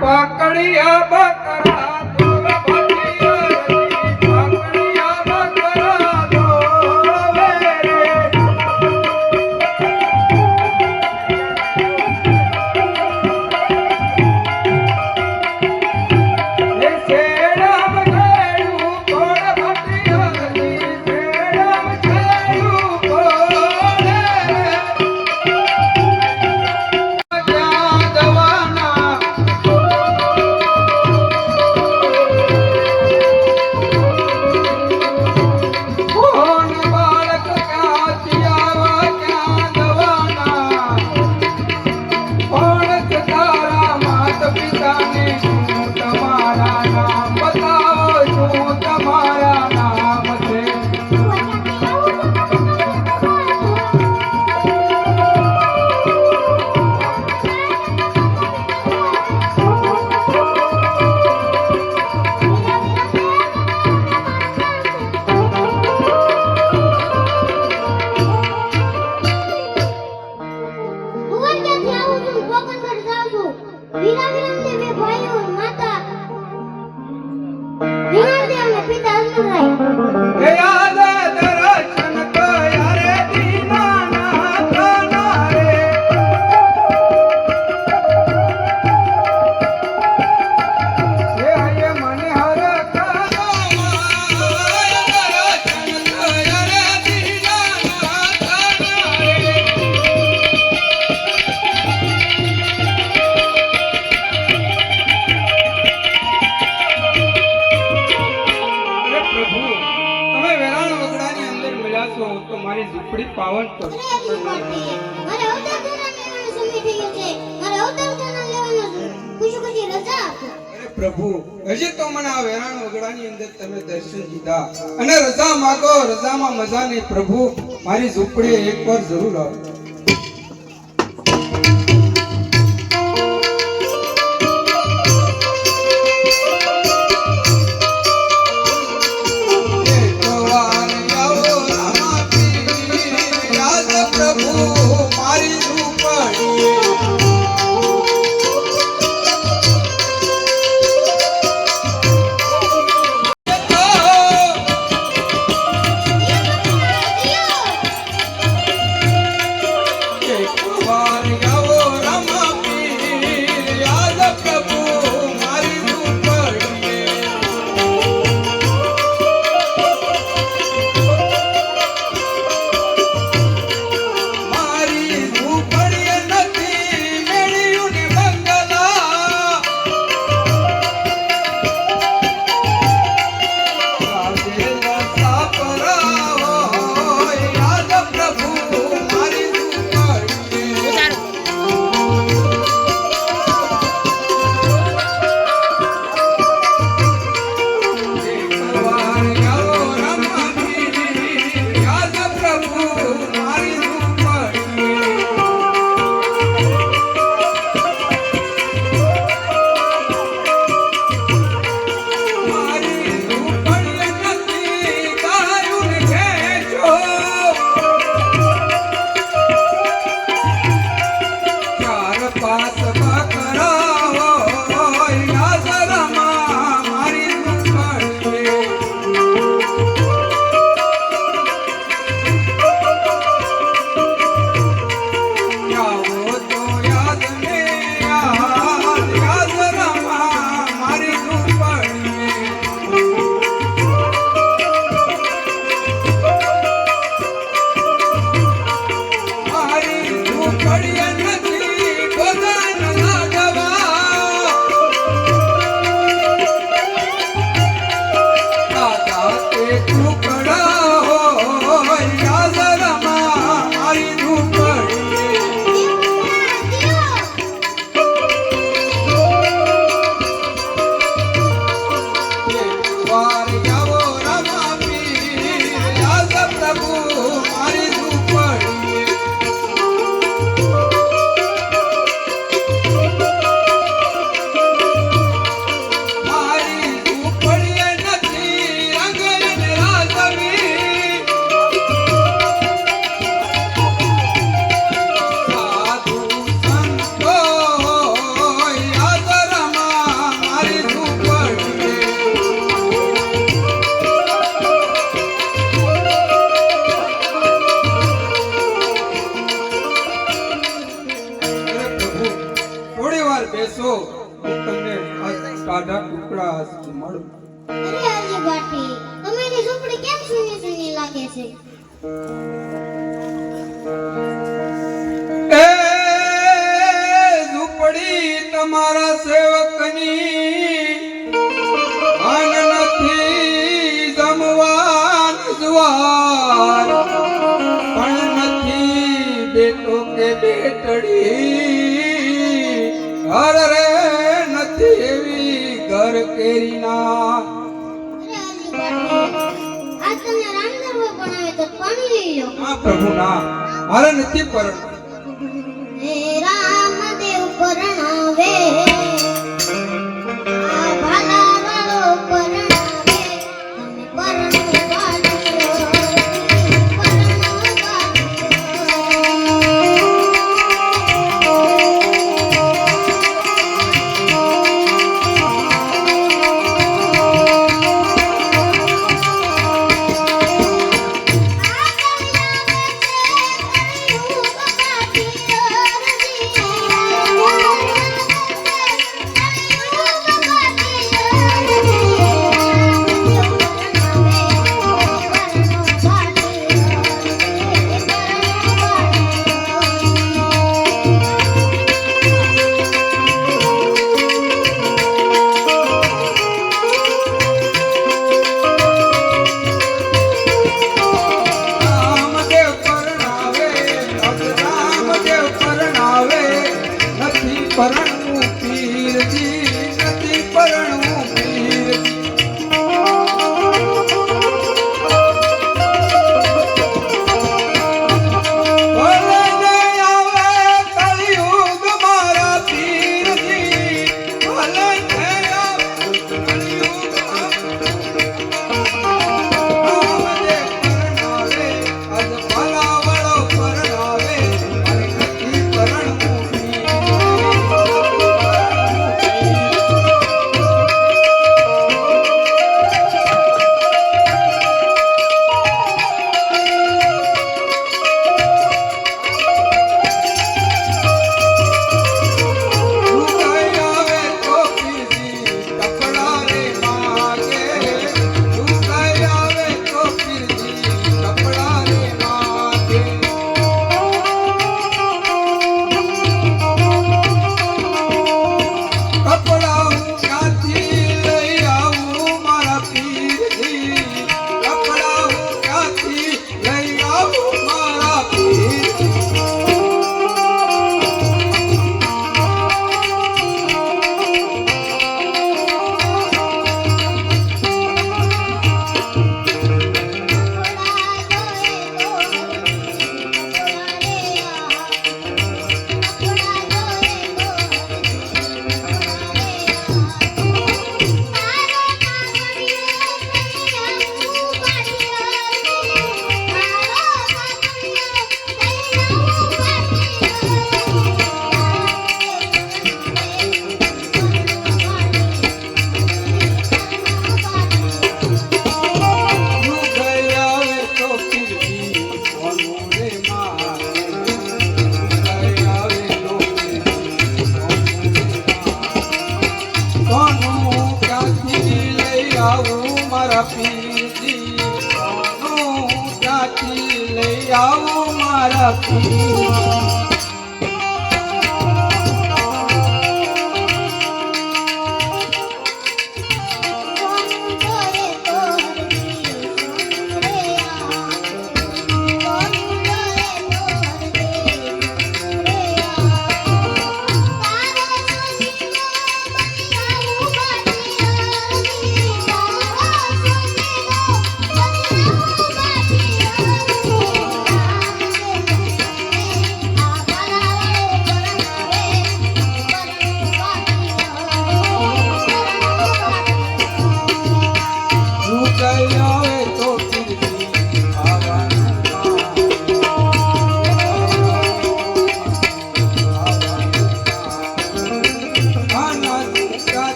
પકડી બકરા. તમારી દુખડી પાવન કરો પ્રભુ હજી તો મને આ વેરાણ વગડાની અંદર તમે દર્શન દીધા. અને રજા માગો રજામાં મજા નહીં પ્રભુ. મારી ઝૂંપડી એક વાર જરૂર આવો. 谢。આ પ્રભુ નામ મારા નથી પરણ.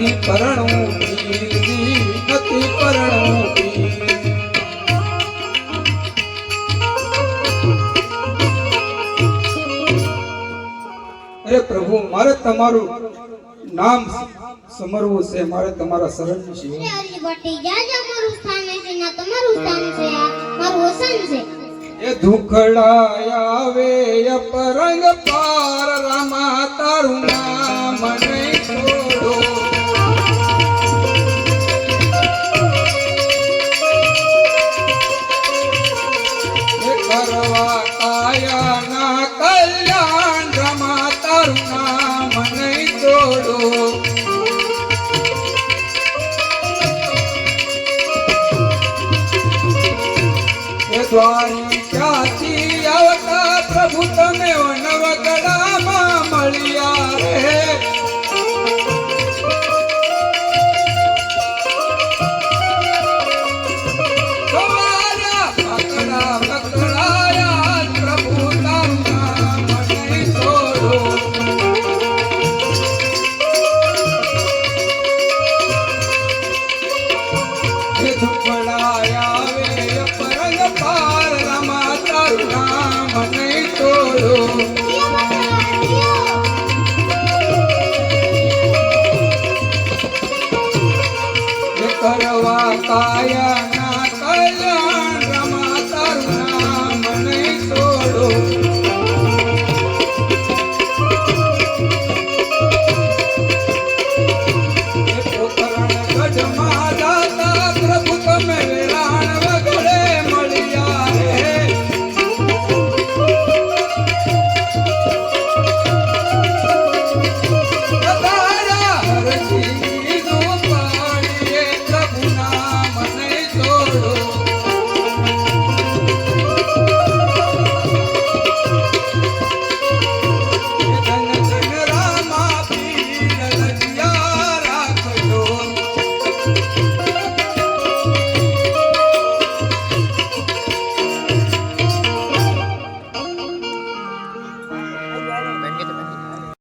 અતિ પરણું અરે પ્રભુ મારે તમારું નામ સમરવું છે મારે તમારા શરણ છે એ ધુખડાયા આવે અપરંગ પાર રમા તારું નામ